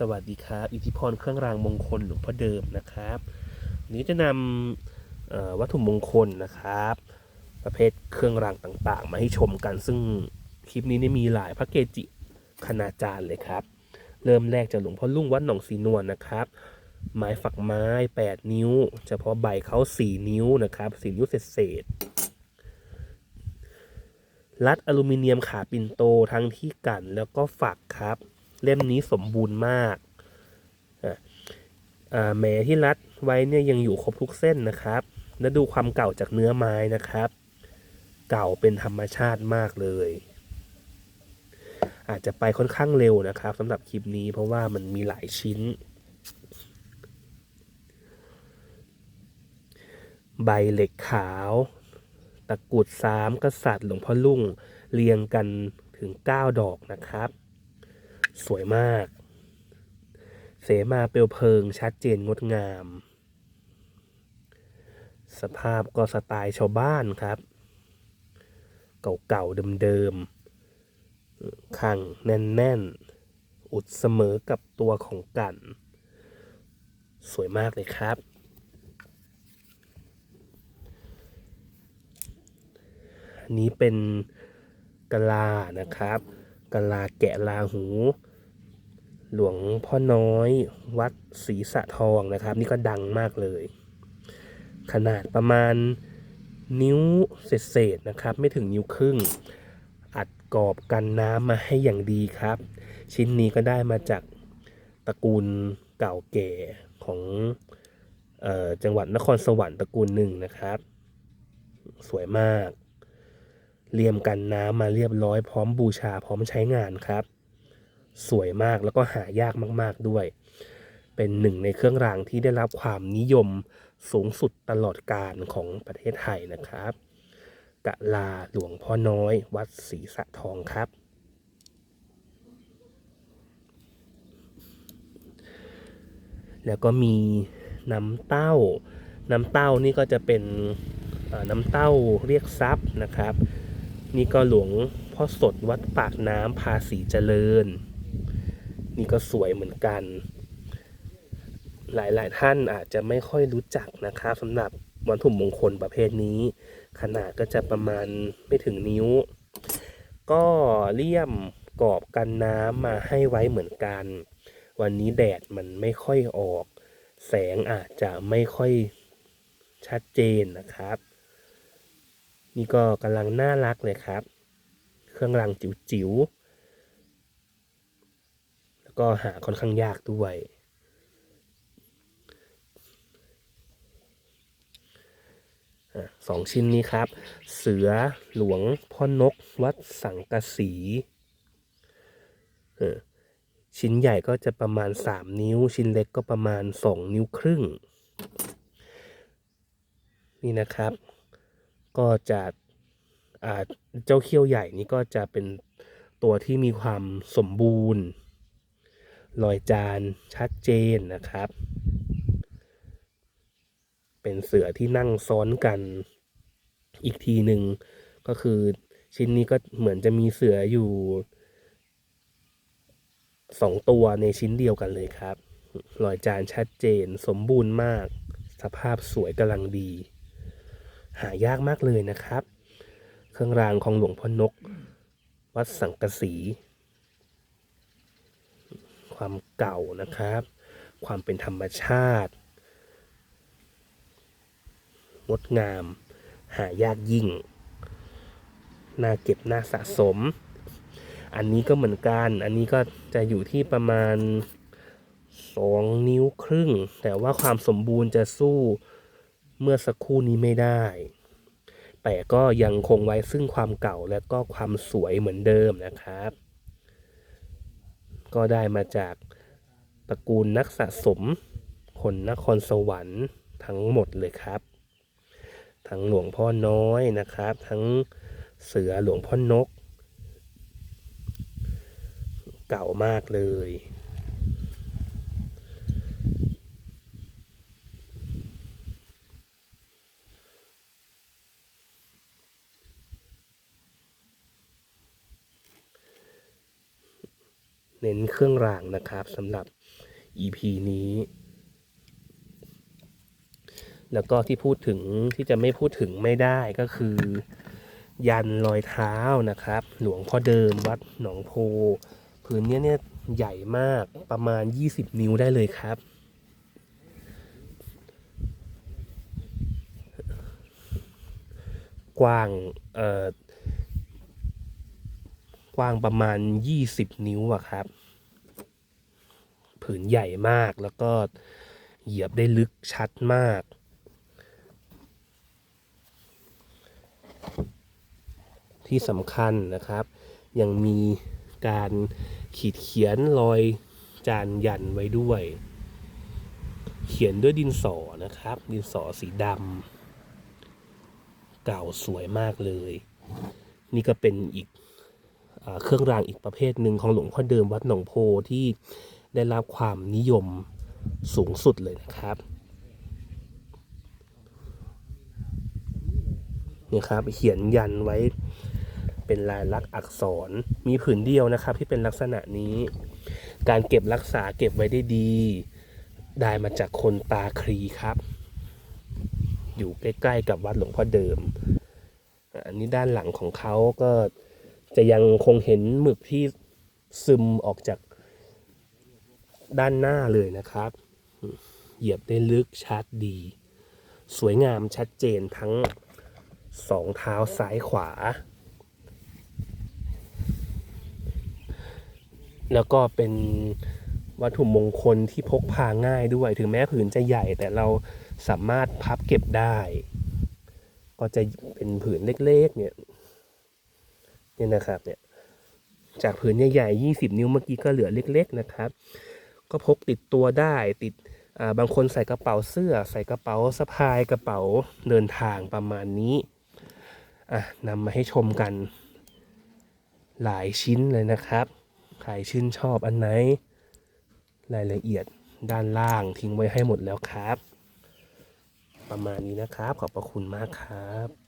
สวัสดีครับ อิทธิพรเครื่องรางมงคลหลวงพ่อเดิมนะครับวันนี้จะนำวัตถุมงคลนะครับ ประเภทเครื่องรางต่างๆ มาให้ชมกัน ซึ่งคลิปนี้นี่มีหลายพระเกจิคณาจารย์เลยครับ เริ่มแรกจากหลวงพ่อลุ่งวัดหนองสีนวลนะครับ ไม้ฝักไม้ 8 นิ้ว เฉพาะใบเขา4 นิ้วนะครับ4นิ้วเศษๆรัดอลูมิเนียมขาปินโตทั้งที่กันแล้วก็ฝักครับ เล่มนี้สมบูรณ์มากอะอ่าแม้ที่รัดไว้เนี่ยยังอยู่ครบทุกเส้นนะครับ และดูความเก่าจากเนื้อไม้นะครับ เก่าเป็นธรรมชาติมากเลย อาจจะไปค่อนข้างเร็วนะครับสำหรับคลิปนี้เพราะว่ามันมีหลายชิ้น ใบเหล็กขาว ตะกุดสามกษัตริย์หลวงพ่อลุ่งเรียงกันถึง 9 ดอกนะครับ สวยมาก เสมาเปลวเพลิงชัดเจนงดงาม สภาพก็สไตล์ชาวบ้านครับ เก่าๆเดิมๆขังแน่นๆ อุดเสมอกับตัวของกัน สวยมากเลยครับอันนี้เป็นกะลานะครับกะลาแกะลาหู หลวงพ่อน้อยวัดศรีสะทองนะครับ นี่ก็ดังมากเลย ขนาดประมาณนิ้วเศษๆนะครับ ไม่ถึงนิ้วครึ่ง อัดกรอบกันน้ำมาให้อย่างดีครับ ชิ้นนี้ก็ได้มาจากตระกูลเก่าแก่ของออจังหวัดนครสวรรค์ตระกูลหนึ่งนะครับ สวยมากเรียมกันน้ำมาเรียบร้อยพร้อมบูชาพร้อมใช้งานครับ สวยมากแล้วก็หายากมากๆด้วย เป็นหนึ่งในเครื่องรางที่ได้รับความนิยมสูงสุดตลอดกาลของประเทศไทยนะครับกะลาหลวงพ่อน้อย วัดศรีสะทองครับ แล้วก็มีน้ำเต้า น้ำเต้านี่ก็จะเป็นน้ำเต้าเรียกทรัพย์นะครับ นี่ก็หลวงพ่อสดวัดปากน้ำภาษีเจริญ นี่ก็สวยเหมือนกัน หลายๆท่านอาจจะไม่ค่อยรู้จักนะครับสำหรับวัตถุมงคลประเภทนี้ ขนาดก็จะประมาณไม่ถึงนิ้ว ก็เลี่ยมกรอบกันน้ำมาให้ไว้เหมือนกัน วันนี้แดดมันไม่ค่อยออก แสงอาจจะไม่ค่อยชัดเจนนะครับ นี่ก็กำลังน่ารักเลยครับ เครื่องรางจิ๋วๆแล้ว ก็หาค่อนข้างยากด้วยอสองชิ้นนี้ครับ เสือหลวงพ่อนกวัดสังกะสีเออชิ้นใหญ่ก็จะประมาณ 3 นิ้ว ชิ้นเล็กก็ประมาณ 2 นิ้วครึ่ง นี่นะครับ ก็จะเจ้าเขี้ยวใหญ่นี่ก็จะเป็นตัวที่มีความสมบูรณ์ รอยจานชัดเจนนะครับ เป็นเสือที่นั่งซ้อนกันอีกทีหนึ่งก็คือชิ้นนี้ก็เหมือนจะมีเสืออยู่สองตัวในชิ้นเดียวกันเลยครับรอยจานชัดเจนสมบูรณ์มาก สภาพสวยกำลังดี หายากมากเลยนะครับ เครื่องรางของหลวงพ่อนก วัดสังกสี ความเก่านะครับ ความเป็นธรรมชาติ งดงาม หายากยิ่ง น่าเก็บน่าสะสม อันนี้ก็เหมือนกัน อันนี้ก็จะอยู่ที่ประมาณ 2 นิ้วครึ่ง แต่ว่าความสมบูรณ์จะสู้เมื่อสักครู่นี้ไม่ได้ แต่ก็ยังคงไว้ซึ่งความเก่าและก็ความสวยเหมือนเดิมนะครับ ก็ได้มาจากตระกูลนักสะสม คนนครสวรรค์ทั้งหมดเลยครับ ทั้งหลวงพ่อน้อยนะครับ ทั้งเสือหลวงพ่อนก เก่ามากเลย เน้นเครื่องรางนะครับสำหรับ EP นี้ แล้วก็ที่พูดถึงที่จะไม่พูดถึงไม่ได้ก็คือ ยันรอยเท้านะครับ หลวงพ่อเดิมวัดหนองโพผืนเนี้ยเนี่ยใหญ่มากประมาณ 20 นิ้วได้เลยครับ กว้างเอ่อ กว้างประมาณ 20 นิ้วอะครับ ผืนใหญ่มากแล้วก็เหยียบได้ลึกชัดมาก ที่สำคัญนะครับ ยังมีการขีดเขียนรอยจานยันไว้ด้วย เขียนด้วยดินสอนะครับ ดินสอสีดำเก่าสวยมากเลย นี่ก็เป็นอีก เครื่องรางอีกประเภทหนึ่งของหลวงพ่อเดิมวัดหนองโพที่ได้รับความนิยมสูงสุดเลยนะครับนี่ครับเขียนยันไว้เป็นลายลักษณ์อักษรมีผืนเดียวนะครับ ที่เป็นลักษณะนี้ การเก็บรักษาเก็บไว้ได้ดี ได้มาจากคนตาครีครับ อยู่ใกล้ๆกับวัดหลวงพ่อเดิม อันนี้ด้านหลังของเขาก็ จะยังคงเห็นหมึกที่ซึมออกจากด้านหน้าเลยนะครับ เหยียบได้ลึกชัดดี สวยงามชัดเจนทั้งสองเท้าซ้ายขวา แล้วก็เป็นวัตถุมงคลที่พกพาง่ายด้วย ถึงแม้ผืนจะใหญ่แต่เราสามารถพับเก็บได้ ก็จะเป็นผืนเล็กๆเนี่ย เนี่ยนะครับเนี่ยจากผืนใหญ่ๆ20 นิ้วเมื่อกี้ก็เหลือเล็ก ๆนะครับ ก็พกติดตัวได้ติดบางคนใส่กระเป๋าเสื้อ ใส่กระเป๋าสะพายกระเป๋าเดินทางประมาณนี้อะนำมาให้ชมกันหลายชิ้นเลยนะครับใครชื่นชอบอันไหน รายละเอียดด้านล่างทิ้งไว้ให้หมดแล้วครับ ประมาณนี้นะครับ ขอบพระคุณมากครับ